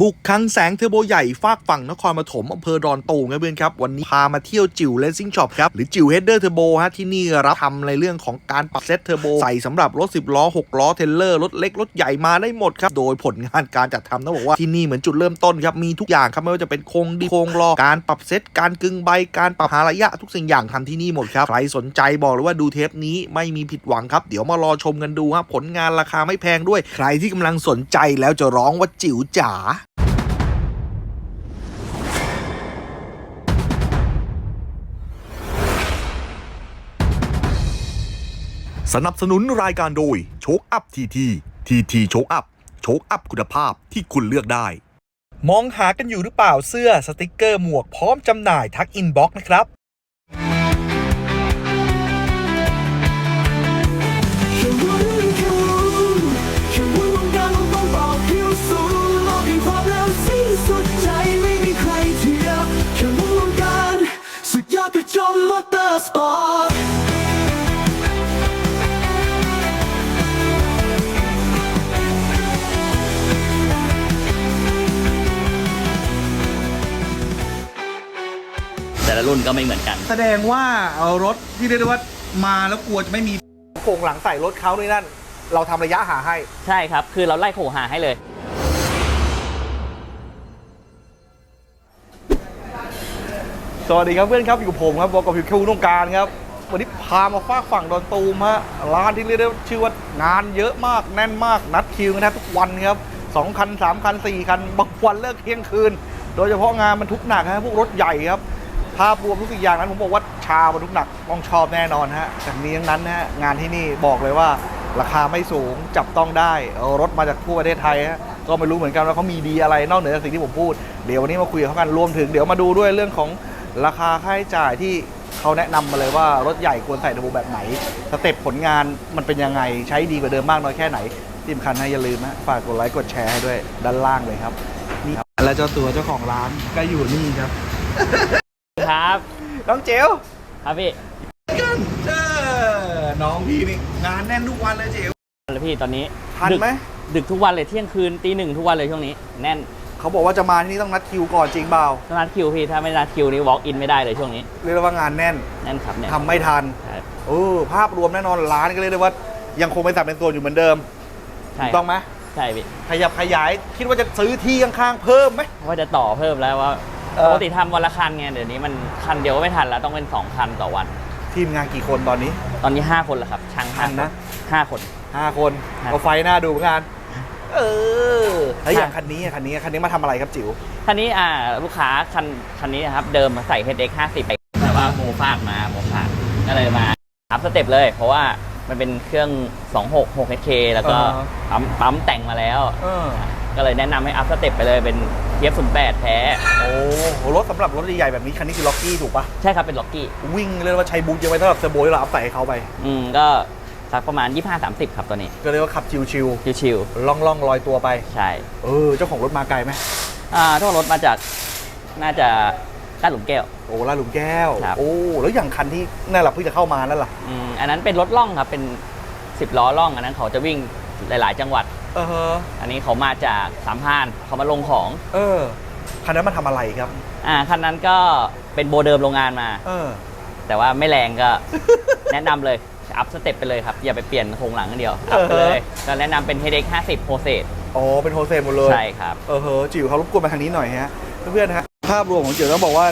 บุกคังแสงเทอร์โบใหญ่ฝากฝั่งนครปฐมอำเภอดอนตูมครับเพื่อนครับ วันนี้พามาเที่ยวจิ๋วเลนซิ่งช็อปครับ หรือจิ๋วเฮดเดอร์เทอร์โบฮะที่นี่รับทำในเรื่องของการปรับเซตเทอร์โบใส่สำหรับรถ 10 ล้อ 6 ล้อ เทเลอร์ รถเล็ก รถใหญ่มาได้หมดครับ โดยผลงานการจัดทำต้องบอกว่าที่นี่เหมือนจุดเริ่มต้นครับ มีทุกอย่างครับไม่ว่าจะเป็นโครงดีโครงล้อการปรับเซตการกึงใบการปรับหาระยะทุกสิ่งอย่างทำที่นี่หมดครับใครสนใจบอกเลยว่าดูเทปนี้ไม่มีผิดหวังครับเดี๋ยวมารอชมกันดูฮะผลงานราคาไม่แพงด้วย ใครที่กำลังสนใจแล้วจะร้องว่าจิ๋วจ๋า สนับสนุนรายการโดยโชคอัพทีทีทีทีโชคอัพโชคอัพคุณภาพที่คุณเลือกได้ มองหากันอยู่หรือเปล่าเสื้อสติกเกอร์หมวกพร้อมจำหน่ายทักอินบ็อกซ์นะครับสุดยอดกระจอมมอเตอร์สปอร์ต แต่ละรุ่นก็ไม่เหมือนกัน แสดงว่าเอารถที่เรียกได้ว่ามาแล้วกลัวจะไม่มีโครงหลังใส่รถเขาด้วยนั่น เราทำระยะหาให้ ใช่ครับ คือเราไล่โขหาให้เลย สวัสดีครับเพื่อนครับอยู่กับผมครับบอกกับพิวคิวต้องการครับ วันนี้พามาฟากฝั่งดอนตูมฮะร้านที่เรียกได้ว่าชื่อว่างานเยอะมากแน่นมากนัดคิวกันแทบทุกวันครับสองคันสามคันสี่คันบางวันเลิกเที่ยงคืน โดยเฉพาะงานบรรทุกหนักฮะพวกรถใหญ่ครับ ภาพรวมทุกสิ่งอย่างนั้นผมบอกว่าชาวบรรทุกหนักต้องชอบแน่นอนฮะจากนี้ทั้งนั้นนะฮะงานที่นี่บอกเลยว่าราคาไม่สูงจับต้องได้รถมาจากทั่วประเทศไทยฮะก็ไม่รู้เหมือนกันว่าเขามีดีอะไรนอกเหนือจากสิ่งที่ผมพูด เดี๋ยววันนี้มาคุยกับเขากันรวมถึงเดี๋ยวมาดูด้วยเรื่องของราคาค่าใช้จ่ายที่เขาแนะนำมาเลยว่ารถใหญ่ควรใส่ระบบแบบไหนสเต็ปผลงานมันเป็นยังไงใช้ดีกว่าเดิมมากน้อยแค่ไหนที่สำคัญนะอย่าลืมนะฝากกดไลค์กดแชร์ให้ด้วยด้านล่างเลยครับนี่ครับและเจ้าตัวเจ้าของร้านก็อยู่นี่ครับ ครับน้องเจลครับพี่เจอน้องพี่นี่งานแน่นทุกวันเลยเจลแล้วพี่ตอนนี้ทันไหมดึกดึกทุกวันเลยเที่ยงคืนตีหนึ่งทุกวันเลยช่วงนี้ แน่นเขาบอกว่าจะมาที่นี่ต้องนัดคิวก่อนจริงเปล่าต้องนัดคิวพี่ถ้าไม่นัดคิวนี่ walk in ไม่ได้เลยช่วงนี้เรียกได้ว่างานแน่นแน่นครับเนี่ยทำไม่ทันใช่เออภาพรวมแน่นอนร้านก็เรียกได้ว่ายังคงเป็นสัดเป็นส่วนอยู่เหมือนเดิมใช่ถูกต้องไหมใช่พี่ขยับขยายคิดว่าจะซื้อที่ข้างๆเพิ่มไหมว่าจะต่อเพิ่มแล้วว่าเออ ปกติทำวันละคันไงเดี๋ยวนี้มันคันเดียวก็ไม่ทันแล้วต้องเป็นสองคันต่อวัน ทีมงานกี่คนตอนนี้ ตอนนี้ 5 คนแล้วครับช่างห้าทันนะ ห้าคน5คนครับก็ไฟหน้าดูเหมือนกันเออแล้วอย่างค่ะคันนี้อะคันนี้คันนี้มาทำอะไรครับจิ๋ว คันนี้อ่าลูกค้าคันคันนี้นะครับ เดิมมาใส่ HX 50ไปแต่ว่าโมฟากมาโมฟากก็เลยมาอัพสเต็ปเลย เพราะว่ามันเป็นเครื่อง 26 6 HK แล้วก็อ่าปั๊มปั๊มแต่งมาแล้ว เออ ก็เลยแนะนำให้อัพสเต็ปไปเลยเป็นเทียบ08แท้ โอ้โหรถสำหรับรถใหญ่ๆแบบนี้คันนี้คือล็อกกี้ถูกปะใช่ครับเป็นล็อกกี้วิ่งเลยกว่าใช้บูทเยอะไว้สำหรับเซอร์โบที่เราอัพใส่ให้เขาไป อืมก็สักประมาณ 25-30 ครับตัวนี้ ก็เรียกว่าขับชิวชิวๆล่องล่องๆลอยตัวไป ๆใช่เออ เจ้าของรถมาไกลไหมอ่าถ้ารถมาจากน่าจะลาดหลุมแก้ว โอ้ลาดหลุมแก้ว ครับ โอ้ แล้วอย่างคันที่นั่นแหละเพิ่งจะเข้ามานั่นล่ะ อืมอันนั้นเป็นรถล่องครับเป็น 10 ล้อล่อง อันนั้นเขาจะวิ่งหลาย ๆ จังหวัด เออฮะอันนี้เขามาจากสามพรานเขามาลงของ เออคันนั้นมาทำอะไรครับ อ่าคันนั้นก็เป็นโบเดิมโรงงานมา เออ แต่ว่าไม่แรงก็ แนะนำเลย อัพสเต็ปไปเลยครับ อย่าไปเปลี่ยนโครงหลังอย่างเดียว อัพไปเลยก็แนะนำเป็น HX 50 Process อ๋อเป็นโฮเซลหมดเลย ใช่ครับ เออเฮ้อจิ๋วเขารบกวนมาทางนี้หน่อยฮะ เพื่อนๆฮะ ภาพรวมของจิ๋วต้องบอกว่า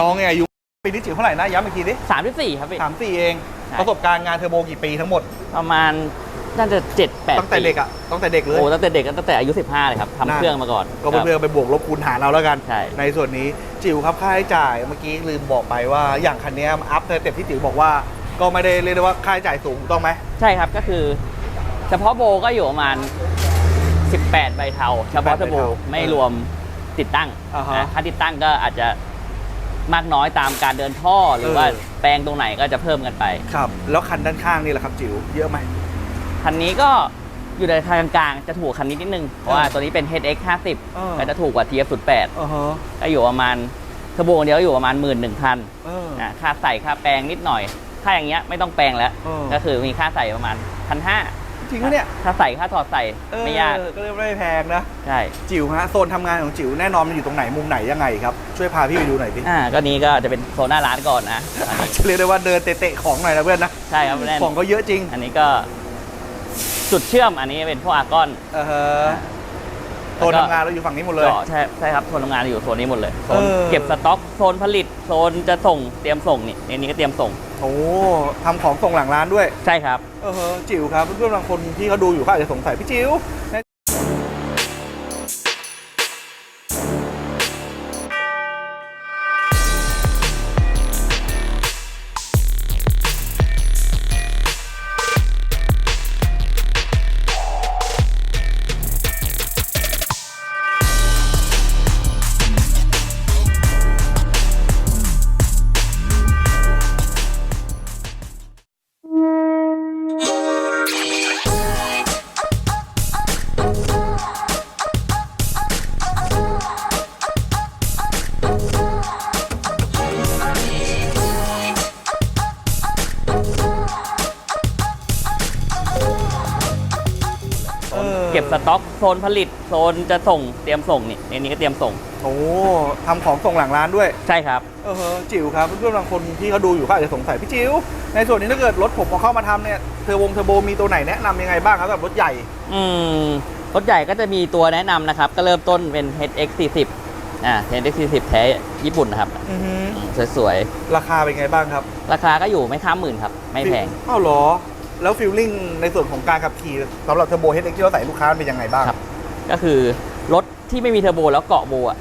น้องเนี่ยอายุปีนี้จิ๋วเท่าไหร่นะย้ำอีกทีดิ34 ครับพี่ สามสี่เอง ใช่ ประสบการณ์งานเทอร์โบกี่ปีทั้งหมด ประมาณ น่าจะ7 8ตั้งแต่เด็กอะตั้งแต่เด็กเลยโอ้ตั้งแต่เด็กตั้งแต่อายุ 15 เลยครับทำน่าเครื่องมาก่อน ก็เพื่อนๆไปบวกลบคูณหารเอาแล้วกันใช่ในส่วนนี้จิ๋วครับค่าใช้จ่ายเมื่อกี้ลืมบอกไปว่าอย่างคันเนี้ยอัพในเต็ปที่จิ๋วบอกว่า ก็ไม่ได้เรียกได้ว่าค่าใช้จ่ายสูงถูกต้องไหมใช่ครับก็คือ เฉพาะโบก็อยู่ประมาณ 18 ใบเทาเฉพาะเทอร์โบไม่รวมติดตั้งอ่าฮะนะค่าติดตั้งก็อาจจะมากน้อยตามการเดินท่อหรือเออว่าแปลงตรงไหนก็จะเพิ่มกันไป ครับ แล้วคันด้านข้างนี่แหละครับจิ๋วเยอะไหม คันนี้ก็อยู่ในทางกลางๆ จะถูกคันนี้นิดนึง เพราะว่าเออตัวนี้เป็น HX เออ 50ก็จะถูกกว่า TF 08 อ๋อฮะก็อยู่ประมาณเทอร์โบเดียวอยู่ประมาณ 1 1 0 0 0 เออ นะค่าใส่ค่าแปลงนิดหน่อยค่าอย่างเงี้ยไม่ต้องแปลงแล้ว เออ ก็คือมีค่าใส่ประมาณพันห้าจจริงปะเนี่ยถ้าใส่ค่าถอดใส่เออไม่ยาก ก็เลยไม่แพงนะ ใช่ จิ๋วฮะโซนทำงานของจิ๋วแน่นอนมันอยู่ตรงไหนมุมไหนยังไงครับ ช่วยพาพี่ไปดูหน่อยดิอ่า ก็นี้ก็จะเป็นโซนหน้าร้านก่อนนะอันนี้เรียกได้ว่าเดินเตะๆของหน่อยนะเพื่อนนะใช่ครับแน่น ของก็เยอะจริง อันนี้ก็ จุดเชื่อมอันนี้เป็นพวกอาร์กอนเออฮะโซนทำงานเราอยู่ฝั่งนี้หมดเลย ก็ใช่ใช่ครับโซนทำงานอยู่โซนนี้หมดเลยโซนเออ เก็บสต็อกโซนผลิตโซนจะส่งเตรียมส่งนี่ในนี้ก็เตรียมส่งโอ้ทำของส่งหลังร้านด้วย ใช่ครับ เออฮะจิ๋วครับเพื่อนๆบางคนที่เขาดูอยู่เขาอาจจะสงสัยพี่จิ๋วใน เออเก็บสต็อกโซนผลิตโซนจะส่งเตรียมส่งนี่ในนี้ก็เตรียมส่ง โอ้ทำของส่งหลังร้านด้วย ใช่ครับ เออฮะจิ๋วครับเพื่อนๆบางคนที่เขาดูอยู่เขาอาจจะสงสัยพี่จิ๋วในส่วนนี้ถ้าเกิดรถผมเอาเข้ามาทำเนี่ยเทอร์วงเทอร์โบมีตัวไหนแนะนำยังไงบ้างครับสำหรับรถใหญ่ อืมรถใหญ่ก็จะมีตัวแนะนำนะครับ ก็เริ่มต้นเป็น HX 40อ่า HX 40แท้ญี่ปุ่นนะครับอือฮึอืมสวยราคาเป็นไงบ้างครับ ๆราคาก็อยู่ไม่ข้ามหมื่นครับ ไม่แพง อ้าวเหรอ แล้วฟิลลิ่งในส่วนของการขับขี่สำหรับเทอร์โบเฮดเอ็กที่เราใส่ลูกค้าเป็นยังไงบ้าง ครับ ก็คือรถที่ไม่มีเทอร์โบแล้วเกาะโบอะ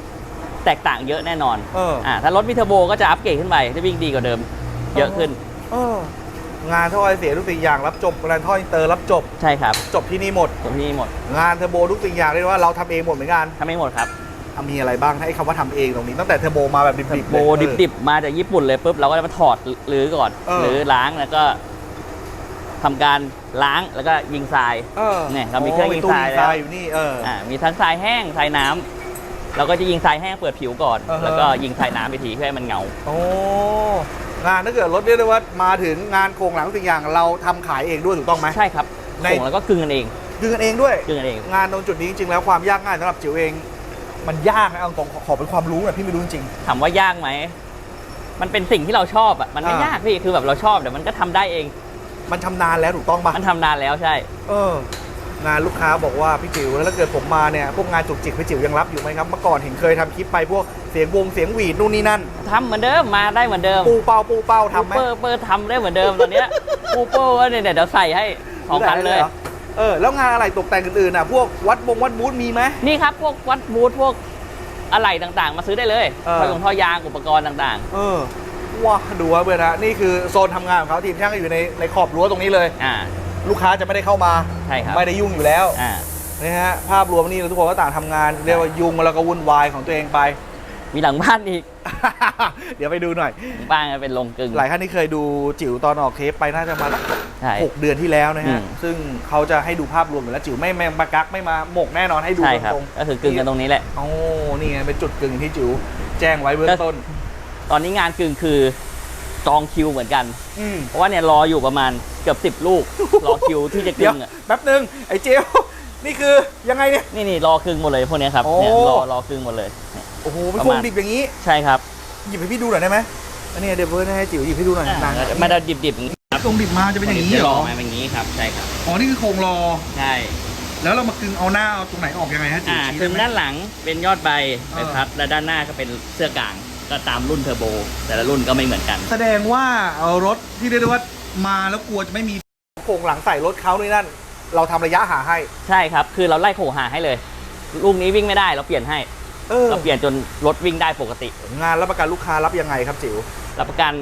แตกต่างเยอะแน่นอนเอออ่าถ้ารถมีเทอร์โบก็จะอัปเกรดขึ้นไปจะวิ่งดีกว่าเดิม เยอะขึ้นเอองานท่อไอเสียทุกสิ่งอย่างรับจบงานท่ออินเตอร์รับจบ ใช่ครับจบที่นี่หมดตัวที่นี่หมดงานเทอร์โบทุกสิ่งอย่างเรียกได้ว่าเราทำเองหมดเหมือนกันถ้าไม่หมดครับอะมีอะไรบ้างให้คำว่าทำเองตรงนี้ตั้งแต่เทอร์โบมาแบบดิบๆโบเลย ดิบๆมาจากญี่ปุ่นเลยปุ๊บเราก็จะมาถอดหรือก่อน เออ หรือล้างแล้วก็ ทำการล้างแล้วก็ยิงทราย เออเนี่ยเรามีเครื่องยิงตู้ทรายยิงแล้วทรายอยู่นี่เออ อ่ามีทั้งทรายแห้งทรายน้ำเราก็จะยิงทรายแห้งเปิดผิวก่อน อ่าฮะ แล้วก็ยิงทรายน้ำไปทีเพื่อให้มันเหงา โอ้งานถ้าเกิดรถเรียกได้ว่ามาถึงงานโครงหลังทุกสิ่งอย่างเราทำขายเองด้วยถูกต้องไหม ใช่ครับใน ส่งแล้วก็กึ่งกันเองดึงกันเองด้วย กึ่งกันเอง งานตรงจุดนี้จริงๆแล้วความยากง่ายสำหรับจิ๋วเอง มันยากนะเอาตรงๆขอเป็นความรู้หน่อยพี่ไม่รู้จริง ถามว่ายากไหม มันเป็นสิ่งที่เราชอบอะ มันไม่อ่าย ยากพี่ คือแบบเราชอบเดี๋ยวมันก็ทำได้เองๆ มันชำนาญแล้วถูกต้องปะมันทำนานแล้วใช่ เออ งานลูกค้าบอกว่าพี่จิ๋วแล้วถ้าเกิดผมมาเนี่ยพวกงานจุกจิกพี่จิ๋วยังรับอยู่ไหมครับเมื่อก่อนเห็นเคยทำคลิปไปพวกเสียงวงเสียงหวีดนู่นนี่นั่น ทำเหมือนเดิมมาได้เหมือนเดิมปูเป้าปูเป้าทำไหมปูเปอร์เปอร์ทำได้เหมือนเดิมตอนเนี้ยปูเปอร์ก็เนี่ยเดี๋ยวใส่ให้สองพันเลยหรเออแล้วงานอะไรตกแต่งอื่นๆอะพวกวัดบงวัดบูธมีไหม นี่ครับ พวกวัดบูธพวกอะไรต่างๆ มาซื้อได้เลยเออ ท่อยงท่อยางอุปกรณ์ต่างเออ ว้าดูว่าเพื่อนนะนี่คือโซนทำงานของเขาทีมช่างก็อยู่ในในขอบรั้วตรงนี้เลยๆอ่า ลูกค้าจะไม่ได้เข้ามา ใช่ครับ ไม่ได้ยุ่งอยู่แล้วอ่า นะฮะภาพรวมนี่ทุกคนก็ต่างทำงาน เรียกว่ายุ่งแล้วก็วุ่นวายของตัวเองไป มีหลังบ้านอีกเดี๋ยวไปดูหน่อยหลังบ้านก็เป็นโรงกลึงหลายท่านที่เคยดูจิ๋วตอนออกเทปไปน่าจะมาสักใช่ หกเดือนที่แล้วนะอืฮะมซึ่งเขาจะให้ดูภาพรวมอยู่แล้วจิ๋วไม่แม่งมากักไม่มาหมกแน่นอนให้ดูใช่ครับ ตรงก็คือกึ่งกันตรงนี้แหละ ๆโอ้นี่ไงเป็นจุดกึ่งที่จิ๋วแจ้งไว้เบื้องต้น ตอนนี้งานกึ่งคือจองคิวเหมือนกัน อืมเพราะว่าเนี่ยรออยู่ประมาณเกือบสิบลูก รอคิวที่จะกึเดี๋ยวงอะ แป๊บหนึงไอ้เจียวนี่คือยังไงเนี่ย นี่นี่รอกึ่งหมดเลยพวกเนี้ยครับโอ้เนี่ยรอรอกึ่งหมดเลยเนี่ย โอ้โหเป็นประโครมาณงดิบอย่างนี้ ใช่ครับหยิบให้พี่ดูหน่อยได้ไหมอันนี้เดี๋ยวเพื่อนให้จิ๋วหยิบให้ดูหน่อยอ่าหนังไม่ได้ดิบๆอย่างนี้โครงดิบมาจะเป็นอย่างนี้เหรอจะมาเป็นอย่างนี้ครับ ใช่ครับ อ๋อ นี่คือโครงรอ ใช่ แล้วเรามากึงเอาหน้าเอาตรงไหนออกยังไงฮะจิ๋วอ่าชี้คืได้อไหม ด้านหลังเป็นยอดใบเออเป็นพัดและด้านหน้าก็เป็นเสื้อกลาง ก็ตามรุ่นเทอร์โบ แต่ละรุ่นก็ไม่เหมือนกัน แสดงว่าเอารถที่เรียกได้ว่ามาแล้วกลัวจะไม่มีโครงหลังใส่รถเขานี่นั่น เราทำระยะหาให้ใช่ครับ คือเราไล่โขหาให้เลยลูกนี้วิ่งไม่ได้เราเปลี่ยนให้เออเราเปลี่ยนจนรถวิ่งได้ปกติ งานรับประกันลูกค้ารับยังไงครับจิ๋วรับประกัน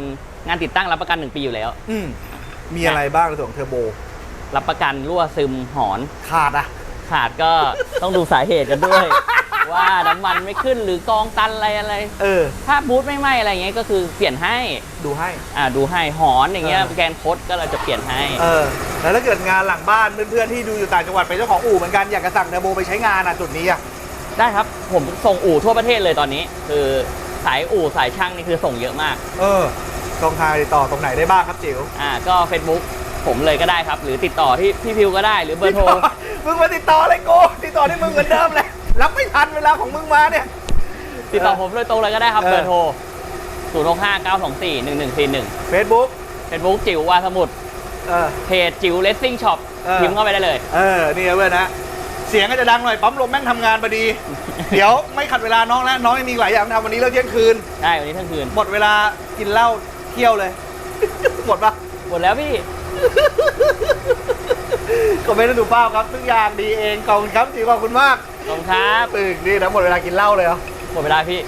งานติดตั้งรับประกันหนึ่งปีอยู่แล้ว อืมมีอะไรบ้างในส่วนของเทอร์โบ รับประกันรั่วซึมหอนขาดอะ ขาดก็ต้องดูสาเหตุกันด้วย ว่าน้ำมันไม่ขึ้นหรือกองตันอะไรอะไร เออ ถ้าบูทไม่ไหมอะไรเงี้ยก็คือเปลี่ยนให้ ดูให้ อ่าดูให้หอนอย่างเงี้ยเออ แกนคดก็เราจะเปลี่ยนให้ เออ แล้วถ้าเกิดงานหลังบ้านเพื่อนๆที่ดูอยู่ต่างจังหวัดเป็นเจ้าของอู่เหมือนกันอยากจะสั่งเทอร์โบไปใช้งานอะจุดนี้อะ ได้ครับ ผมส่งอู่ทั่วประเทศเลยตอนนี้ คือสายอู่สายช่างนี่คือส่งเยอะมาก เออช่องทางติดต่อตรงไหนได้บ้างครับจิ๋วอ่าก็ Facebook ผมเลยก็ได้ครับ หรือติดต่อที่พี่พิวก็ได้หรือเบอร์โทร มึงมาติดต่ออะไรกูติดต่อที่มึงเหมือนเดิมเลย รับไม่ทันเวลาของมึงมาเนี่ย ติดต่อผมโดยตรงเลยก็ได้ครับเออเบอร์โทร 0 6 5 9 2 4 1 1 4 1เฟซบุ๊กเป็นบุ๊กจิ๋ววาสมุทรเออเพจจิ๋วเลสซิ่งช็อปเออพิมพ์เข้าไปได้เลย เออ นี่นะเพื่อนนะ เสียงก็จะดังหน่อย ปั๊มลมแม่งทำงานพอดี เดี๋ยวไม่ขัดเวลาน้องแล้ว น้องยังมีหลายอย่างทำวันนี้เลิกเที่ยงคืนได้วันนี้ทั้งคืน หมดเวลากินเหล้าเที่ยวเลย หมดปะหมดแล้วพี่ก็ไม่ได้ดูภาพครับทุกอย่างดีเองขอบคุณครับจีขอบคุณมาก ขอบคุณครับ ตึกนี่นะหมดเวลากินเหล้าเลยเหรอหมดเวลาพี่